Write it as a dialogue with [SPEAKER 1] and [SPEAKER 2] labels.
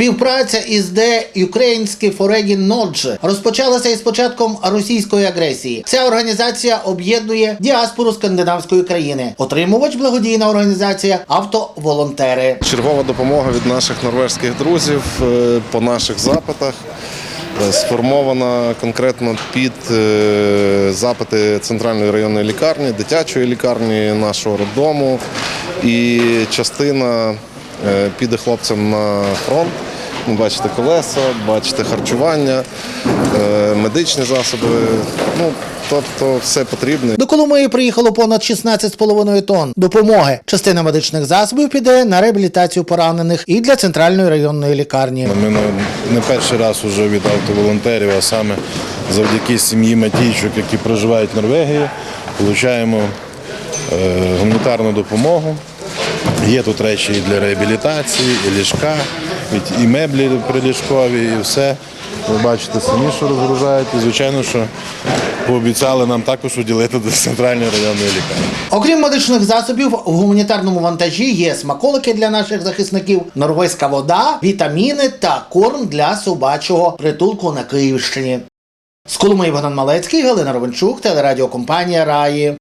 [SPEAKER 1] Співпраця із The Ukrainський Foreign Nodge розпочалася із початком російської агресії. Ця організація об'єднує діаспору скандинавської країни. Отримувач благодійна організація автоволонтери.
[SPEAKER 2] Чергова допомога від наших норвежських друзів е, по наших запитах. е, Сформована конкретно під е, запити центральної районної лікарні, дитячої лікарні нашого роддому. І частина піде хлопцям на фронт. Ну, Бачите колеса, бачите харчування, е, медичні засоби. Ну, тобто все потрібне.
[SPEAKER 1] До Коломиї приїхало понад 16,5 тонн допомоги. Частина медичних засобів піде на реабілітацію поранених і для центральної районної лікарні.
[SPEAKER 3] Ми не- не перший раз вже від автоволонтерів, а саме завдяки сім'ї Матійчук, які проживають в Норвегії, отримуємо е, гуманітарну допомогу. Є тут речі і для реабілітації, і ліжка, і- меблі приліжкові, і все. Ви бачите самі, що розгружають. І звичайно, що пообіцяли нам також уділити до центральної районної лікарні.
[SPEAKER 1] Окрім медичних засобів, в гуманітарному вантажі є смаколики для наших захисників, норвезька вода, вітаміни та корм для собачого притулку на Київщині. З Коломиї Богдан Малецький, Галина Ровенчук, телерадіокомпанія Раї.